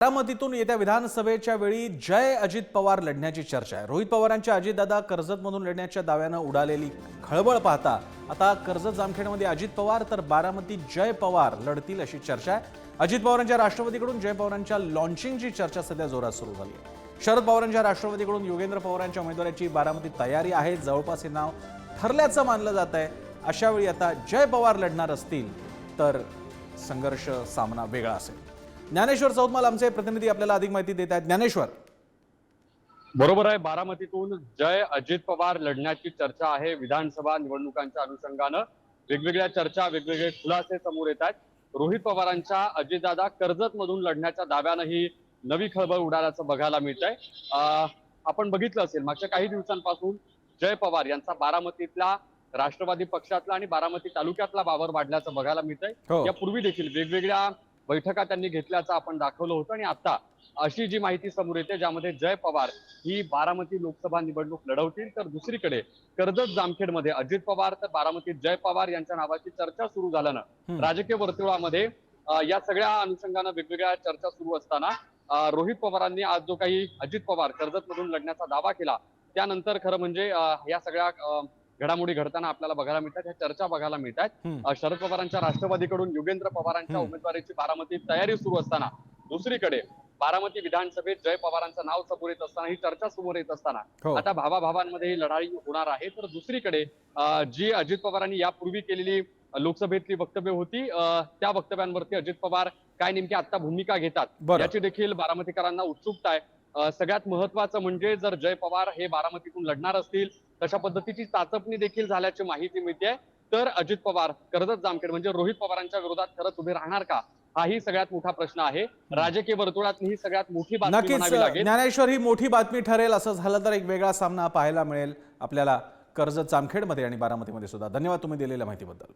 बारामतीतून येत्या विधानसभेच्या वेळी जय अजित पवार लढण्याची चर्चा आहे. रोहित पवारांच्या अजितदादा कर्जतमधून लढण्याच्या दाव्यानं उडालेली खळबळ पाहता आता कर्जत जामखेडमध्ये अजित पवार तर बारामतीत जय पवार लढतील अशी चर्चा आहे. अजित पवारांच्या राष्ट्रवादीकडून जय पवारांच्या लॉन्चिंगची चर्चा सध्या जोरात सुरू झाली आहे. शरद पवारांच्या राष्ट्रवादीकडून योगेंद्र पवारांच्या उमेदवाराची बारामतीत तयारी आहे. जवळपास हे नाव ठरल्याचं मानलं जात आहे. अशावेळी आता जय पवार लढणार असतील तर संघर्ष सामना वेगळा असेल. ज्ञानेश्वर चौतमाल आमचे प्रतिनिधी आपल्याला अधिक माहिती देत आहेत. ज्ञानेश्वर. बरोबर आहे. बारामतीतून जय अजित पवार लढण्याची चर्चा आहे. विधानसभा निवडणुकांच्या अनुषंगानं वेगवेगळ्या चर्चा वेगवेगळे खुलासे समोर येत आहेत. रोहित पवारांच्या अजितदादा कर्जत मधून लढण्याच्या दाव्यानं ही नवी खळबळ उडाल्याचं बघायला मिळत आहे आपण बघितलं असेल मागच्या काही दिवसांपासून जय पवार यांचा बारामतीतला राष्ट्रवादी पक्षातला आणि बारामती तालुक्यातला वावर वाढल्याचं बघायला मिळत आहे हो. यापूर्वी देखील वेगवेगळ्या बैठका त्यांनी घेतल्याचं आपण दाखवलं होतं आणि आता अशी जी माहिती समोर येते ज्यामध्ये जय पवार ही बारामती लोकसभा निवडणूक लढवतील तर दुसरीकडे कर्जत जामखेडमध्ये अजित पवार तर बारामतीत जय पवार यांच्या नावाची चर्चा सुरू झाल्यानं. राजकीय वर्तुळामध्ये या सगळ्या अनुषंगानं वेगवेगळ्या चर्चा सुरू असताना रोहित पवारांनी आज जो काही अजित पवार कर्जत मधून लढण्याचा दावा केला त्यानंतर खरं म्हणजे या सगळ्या घडामोडी घडताना आपल्याला बघायला मिळतात ह्या चर्चा बघायला मिळतात. शरद पवारांच्या राष्ट्रवादीकडून युगेंद्र पवारांच्या. उमेदवारीची बारामतीत तयारी सुरू असताना दुसरीकडे बारामती विधानसभेत जय पवारांचं नाव समोर येत असताना ही चर्चा समोर येत असताना हो. आता भावाभावांमध्ये ही लढाई होणार आहे. तर दुसरीकडे जी अजित पवारांनी यापूर्वी केलेली लोकसभेतली वक्तव्य होती त्या वक्तव्यांवरती अजित पवार काय नेमकी आता भूमिका घेतात याची देखील बारामतीकरांना उत्सुकता आहे. सगळ्यात महत्वाचं म्हणजे जर जय पवार हे बारामतीतून लढणार असतील तशा पद्धतीची चाचपणी देखील झाल्याची माहिती मिळते. तर अजित पवार कर्जत जामखेड म्हणजे रोहित पवारांच्या विरोधात खरंच उभे राहणार का? हाही सगळ्यात मोठा प्रश्न आहे. राजकीय वर्तुळात ही सगळ्यात मोठी बातमी ज्ञानेश्वर ही मोठी बातमी ठरेल असं झालं तर एक वेगळा सामना पाहायला मिळेल आपल्याला कर्जत जामखेडमध्ये आणि बारामतीमध्ये सुद्धा. धन्यवाद तुम्ही दिलेल्या माहितीबद्दल.